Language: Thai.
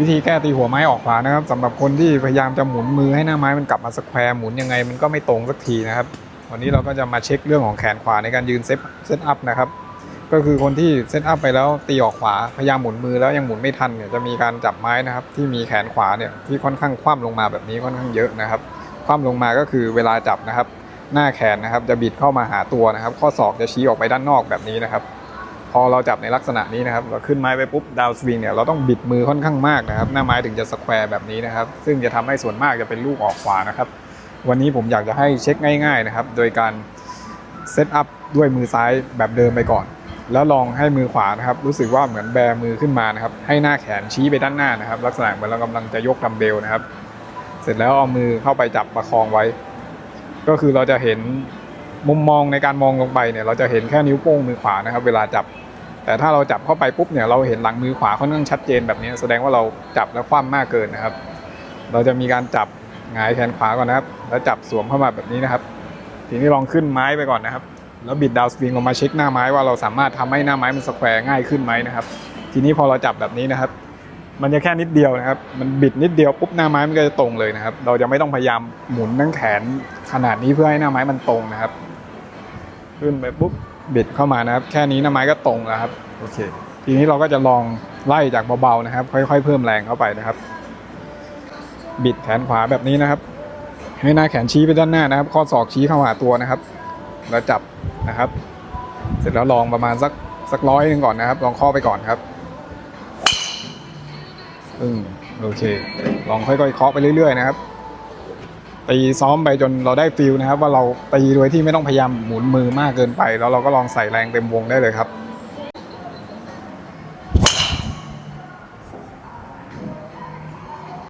วิธีแก้ตีหัวไม้ออกขวานะครับสำหรับคนที่พยายามจะหมุนมือให้หน้าไม้มันกลับมาสแควร์หมุนยังไงมันก็ไม่ตรงสักทีนะครับ วันนี้เราก็จะมาเช็คเรื่องของแขนขวาในการยืนเซตเซตอัพนะครับก็คือคนที่เซตอัพไปแล้วตีออกขวาพยายามหมุนมือแล้วยังหมุนไม่ทันเนี่ยจะมีการจับไม้นะครับ ที่มีแขนขวาเนี่ยที่ค่อนข้างคว่ำลงมาแบบนี้ค่อนข้างเยอะนะครับคว่ำลงมาก็คือเวลาจับนะครับ หน้าแขนนะครับจะบิดเข้ามาหาตัวนะครับ ข้อศอกจะชี้ออกไปด้านนอกแบบนี้นะครับ พอเราจับในลักษณะนี้นะครับเราขึ้นไม้ไปปุ๊บดาวสวิงเนี่ยเราต้องบิดมือค่อนข้างมากนะครับ หน้าไม้ถึงจะสแควร์แบบนี้นะครับ ซึ่งจะทำให้ส่วนมากจะเป็นลูกออกขวานะครับ วันนี้ผมอยากจะให้เช็คง่ายๆนะครับ โดยการเซตอัพด้วยมือซ้ายแบบเดิมไปก่อน แล้วลองให้มือขวานะครับ รู้สึกว่าเหมือนแบมือขึ้นมานะครับ ให้หน้าแขนชี้ไปด้านหน้านะครับ ลักษณะเหมือนเรากำลังจะยกดัมเบลนะครับ เสร็จแล้วเอามือเข้าไปจับประคองไว้ ก็คือเราจะเห็น มุมมองในการมองลงไปเนี่ยเราจะเห็นแค่นิ้วโป้งมือขวานะครับ เวลาจับ แต่ถ้าเราจับเข้าไปปุ๊บเนี่ยเราเห็นหลังมือขวาค่อนข้างชัดเจนแบบนี้ แสดงว่าเราจับแล้วคว่ำมากเกินนะครับ เราจะมีการจับหงายแขนขวาก่อนนะครับ แล้วจับสวมเข้ามาแบบนี้นะครับ ทีนี้ลองขึ้นไม้ไปก่อนนะครับ แล้วบิดดาวสวิงลงมาเช็คหน้าไม้ว่าเราสามารถทำให้หน้าไม้มันสแควร์ง่ายขึ้นไหมนะครับ ทีนี้พอเราจับแบบนี้นะครับ มันจะแค่นิดเดียวนะครับ มันบิดนิดเดียวปุ๊บหน้าไม้มันก็จะตรงเลยนะครับ เราจะไม่ต้องพยายามหมุนทั้งแขนขนาดนี้เพื่อให้หน้าไม้มันตรงนะครับ ขึ้นไปปุ๊บบิดเข้ามานะครับ แค่นี้หน้าไม้ก็ตรงแล้วครับโอเค ทีนี้เราก็จะลองไล่จากเบาๆนะครับ ค่อยๆ เพิ่มแรงเข้าไปนะครับ บิดแขนขวาแบบนี้นะครับ ให้หน้าแขนชี้ไปด้านหน้านะครับ ข้อศอกชี้เข้าหาตัวนะครับ แล้วจับนะครับ เสร็จแล้วลองประมาณสักสักร้อยหนึ่งก่อนนะครับ ลองข้อไปก่อนครับอืมโอเค ลองค่อยๆเคาะไปเรื่อยๆนะครับ ตีซ้อมไปจนเราได้ฟิลนะครับ ว่าเราตีโดยที่ไม่ต้องพยายามหมุนมือมากเกินไป แล้วเราก็ลองใส่แรงเต็มวงได้เลยครับ